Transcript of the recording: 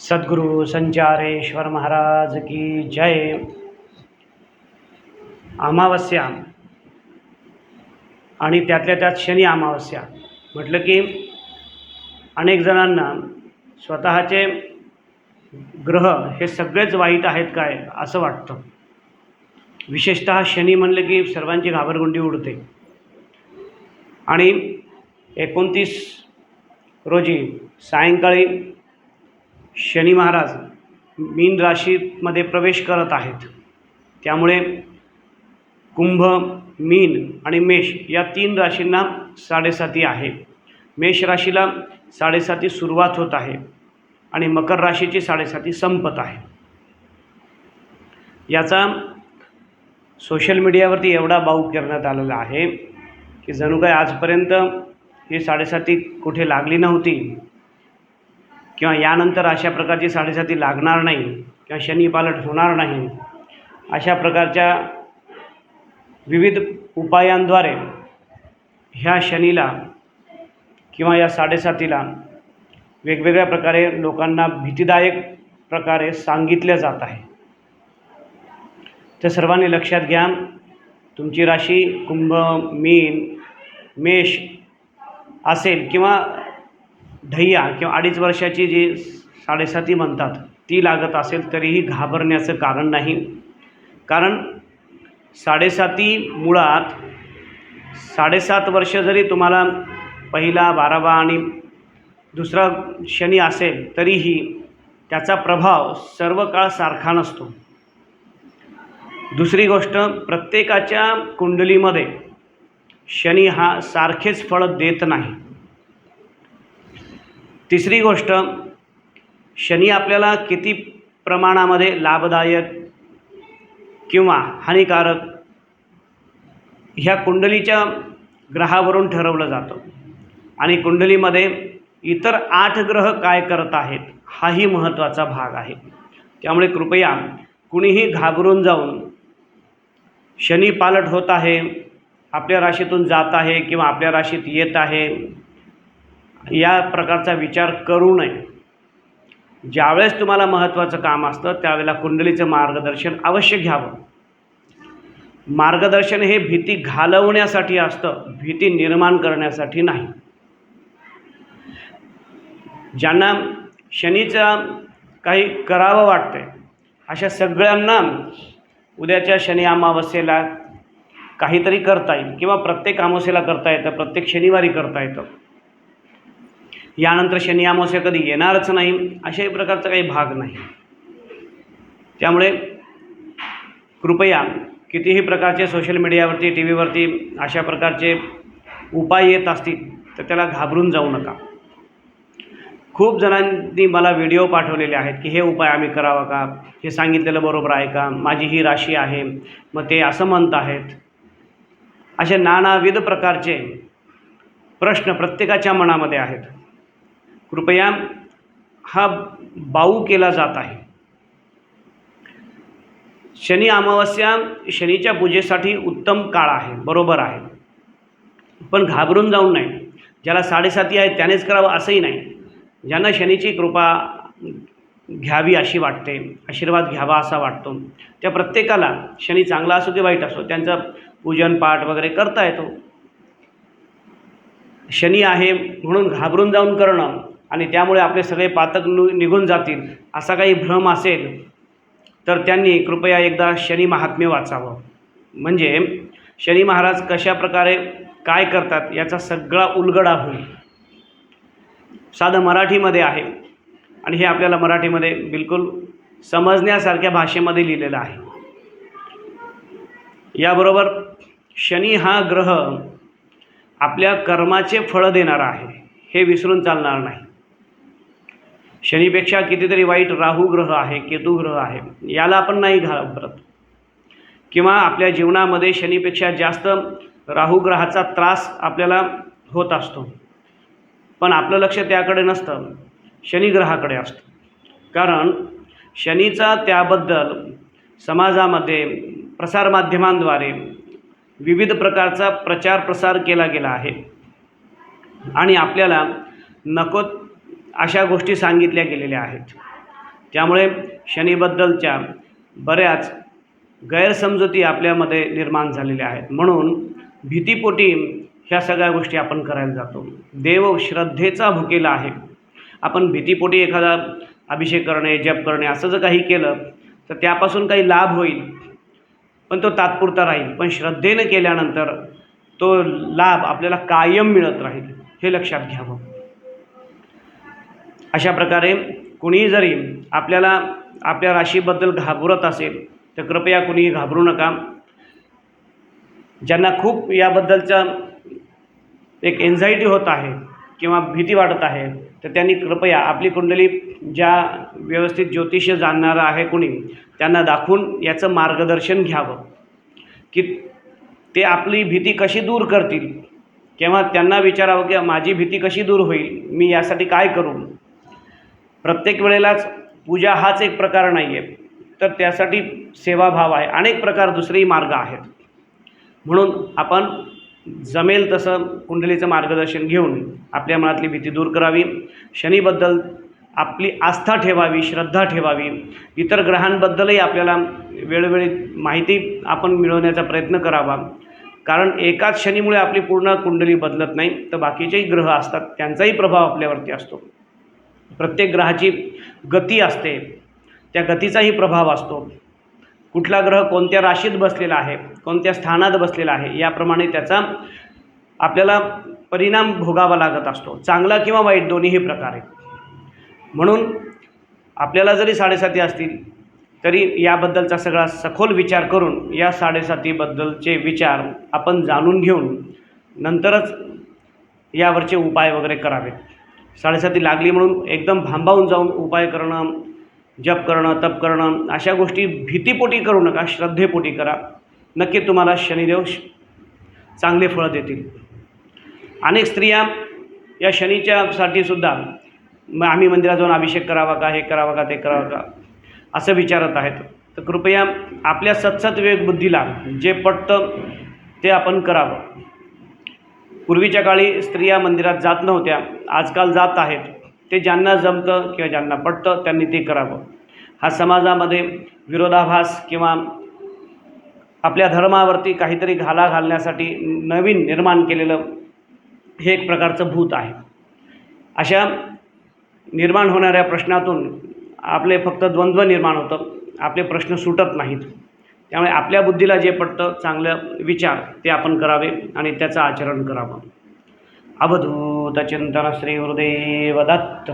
सद्गुरू संचारेश्वर महाराज की जय। अमावस्या। आणि त्यातल्या त्यात शनी अमावस्या। म्हटलं की अनेक जणांना स्वतःचे ग्रह हे सगळेच वाईट आहेत काय असं वाटतं. विशेषत शनी म्हणलं की सर्वांची घाबरगुंडी उडते. आणि एकोणतीस रोजी सायंकाळी शनी महाराज मीन राशीमध्ये प्रवेश करत आहेत. त्यामुळे कुंभ मीन आणि मेष या तीन राशींना साडेसाती आहे. मेष राशीला साडेसाती सुरुवात होत आहे आणि मकर राशीची साडेसाती संपत आहे. याचा सोशल मीडियावरती एवढा बाऊ करण्यात आलेला आहे की जणू काय आजपर्यंत ही साडेसाती कुठे लागली नव्हती किंवा यानंतर अशा प्रकारची साडेसाती लागणार नाही किंवा शनी पालट होणार नाही अशा प्रकारच्या विविध उपायांद्वारे ह्या शनीला किंवा या साडेसातीला वेगवेगळ्या प्रकारे लोकांना भीतीदायक प्रकारे सांगितले जात आहे. तर सर्वांनी लक्षात घ्या तुमची राशी कुंभ मीन मेष असेल किंवा ढय्या किंवा अडीच वर्षाची जी साडेसाती म्हणतात ती लागत असेल तरीही घाबरण्याचं कारण नाही. कारण साडेसाती मुळात साडेसात वर्ष जरी तुम्हाला पहिला बारावा आणि दुसरा शनी असेल तरीही त्याचा प्रभाव सर्व काळ सारखा नसतो. दुसरी गोष्ट प्रत्येकाच्या कुंडलीमध्ये शनी हा सारखेच फळ देत नाही. तिसरी गोष्ट शनी आपल्याला किती प्रमाणामध्ये लाभदायक किंवा हानिकारक ह्या कुंडलीच्या ग्रहावरून ठरवलं जातं. आणि कुंडलीमध्ये इतर आठ ग्रह काय करत आहेत हाही महत्त्वाचा भाग आहे. त्यामुळे कृपया कुणीही घाबरून जाऊन शनी पालट होत आहे आपल्या राशीतून जात आहे किंवा आपल्या राशीत येत आहे या प्रकारचा विचार करू नये. ज्यावेळेस तुम्हाला महत्त्वाचं काम असतं त्यावेळेला कुंडलीचं मार्गदर्शन अवश्य घ्यावं. मार्गदर्शन हे भीती घालवण्यासाठी असतं भीती निर्माण करण्यासाठी नाही. ज्यांना शनीचा काही करावं वाटतंय अशा सगळ्यांना उद्याच्या शनी अमावस्येला काहीतरी करता येईल किंवा प्रत्येक अमावस्येला करता येतं प्रत्येक शनिवारी करता येतं. यानंतर शनी अमावस्या कधी येणारच नाही अशाही प्रकारचा काही भाग नाही. त्यामुळे कृपया कितीही प्रकारचे सोशल मीडियावरती टी व्हीवरती अशा प्रकारचे उपाय येत असतील तर त्याला घाबरून जाऊ नका. खूप जणांनी मला व्हिडिओ पाठवलेले आहेत की हे उपाय आम्ही करावा का? हे सांगितलेलं बरोबर आहे का? माझी ही राशी आहे मग ते असं म्हणत आहेत. असे नानाविध प्रकारचे प्रश्न प्रत्येकाच्या मनामध्ये आहेत. कृपया हा बाऊ केला जात आहे. शनी अमावस्या शनीच्या पूजेसाठी उत्तम काळ आहे बरोबर आहे. पण घाबरून जाऊन नाही ज्याला साडेसाती आहे त्यानेच करावं असंही नाही. ज्यांना शनीची कृपा घ्यावी अशी वाटते आशीर्वाद घ्यावा असा वाटतो त्या प्रत्येकाला शनी चांगला असो की वाईट असो त्यांचं पूजन पाठ वगैरे करता येतो. शनी आहे म्हणून घाबरून जाऊन करणं आणि त्यामुळे आपले सगळे पातक नु निघून जातील असा काही भ्रम असेल तर त्यांनी कृपया एकदा शनी महात्म्य वाचावं. म्हणजे शनी महाराज कशा प्रकारे काय करतात याचा सगळा उलगडा होईल. साधं मराठीमध्ये आहे. आणि हे आपल्याला मराठीमध्ये बिलकुल समजण्यासारख्या भाषेमध्ये लिहिलेलं आहे. याबरोबर शनी हा ग्रह आपल्या कर्माचे फळं देणारा आहे हे विसरून चालणार नाही. शनीपेक्षा कितीतरी वाईट राहू ग्रह आहे केतू ग्रह आहे याला आपण नाही घाबरत किंवा आपल्या जीवनामध्ये शनीपेक्षा जास्त राहू ग्रहाचा त्रास आपल्याला होत असतो. पण आपलं लक्ष त्याकडे नसतं शनिग्रहाकडे असतं. कारण शनीचा त्याबद्दल समाजामध्ये प्रसारमाध्यमांद्वारे विविध प्रकारचा प्रचार प्रसार केला गेला आहे. आणि आपल्याला नको अशा गोष्टी सांगितल्या गेलेल्या आहेत. त्यामुळे शनीबद्दलच्या बऱ्याच गैरसमजुती आपल्यामध्ये निर्माण झालेल्या आहेत. म्हणून भीतीपोटी ह्या सगळ्या गोष्टी आपण करायला जातो. देव श्रद्धेचा भुकेला आहे. आपण भीतीपोटी एखादा अभिषेक करणे जप करणे असं जर काही केलं तर त्यापासून काही लाभ होईल. पण तो तात्पुरता राहील. पण श्रद्धेनं केल्यानंतर तो लाभ आपल्याला कायम मिळत राहील. हे लक्षात घ्यावं. अशा प्रकारे कुणीही जरी आपल्याला आपल्या राशीबद्दल घाबरत असेल तर कृपया कुणीही घाबरू नका. ज्यांना खूप याबद्दलचा एक एन्झायटी होत आहे किंवा भीती वाटत आहे तर त्यांनी कृपया आपली कुंडली ज्या व्यवस्थित ज्योतिष जाणणारं आहे कुणी त्यांना दाखवून याचं मार्गदर्शन घ्यावं. की ते आपली भीती कशी दूर करतील किंवा त्यांना विचारावं की माझी भीती कशी दूर होईल मी यासाठी काय करू? प्रत्येक वेळेलाच पूजा हाच एक प्रकार नाही आहे तर त्यासाठी सेवाभाव आहे. अनेक प्रकार दुसरेही मार्ग आहेत. म्हणून आपण जमेल तसं कुंडलीचं मार्गदर्शन घेऊन आपल्या मनातली भीती दूर करावी. शनीबद्दल आपली आस्था ठेवावी श्रद्धा ठेवावी. इतर ग्रहांबद्दलही आपल्याला वेळोवेळी माहिती आपण मिळवण्याचा प्रयत्न करावा. कारण एकाच शनीमुळे आपली पूर्ण कुंडली बदलत नाही तर बाकीचेही ग्रह असतात त्यांचाही प्रभाव आपल्यावरती असतो. प्रत्येक ग्रहाची गती असते. त्या गतीचाही प्रभाव असतो. कुठला ग्रह कोणत्या राशीत बसलेला आहे कोणत्या स्थानात बसलेला आहे याप्रमाणे त्याचा आपल्याला परिणाम भोगावा लागत असतो. चांगला किंवा वाईट दोन्हीही प्रकारे. म्हणून आपल्याला जरी साडेसाती असतील तरी याबद्दलचा सगळा सखोल विचार करून या साडेसातीबद्दलचे विचार आपण जाणून घेऊन नंतरच यावरचे उपाय वगैरे करावेत. साडेसाती लागली म्हणून एकदम भांबावून जाऊन उपाय करणं जप करणं तप करणं अशा गोष्टी भीतीपोटी करू नका श्रद्धेपोटी करा. नक्की तुम्हाला शनिदेव श- चांगले फळं देतील. अनेक स्त्रिया या शनीच्यासाठी सुद्धा मग आम्ही मंदिरात जाऊन अभिषेक करावा का हे करावा का ते करावं का असं विचारत आहेत. तर कृपया आपल्या सत्सत विवेक बुद्धीला जे पटतं ते आपण करावं. पूर्वीच्या काळी स्त्रिया मंदिरात जात नव्हत्या आजकाल जात आहेत. ते ज्यांना जमतं किंवा ज्यांना पटतं त्यांनी ते करावं. हा समाजामध्ये विरोधाभास किंवा आपल्या धर्मावरती काहीतरी घाला घालण्यासाठी नवीन निर्माण केलेलं हे एक प्रकारचं भूत आहे. अशा निर्माण होणाऱ्या प्रश्नातून आपले फक्त द्वंद्व निर्माण होतं आपले प्रश्न सुटत नाहीत. त्यामुळे आपल्या बुद्धीला जे पटतं चांगलं विचार ते आपण करावे आणि त्याचं आचरण करावं. अवधूत चिंतन श्री गुरुदेव दत्त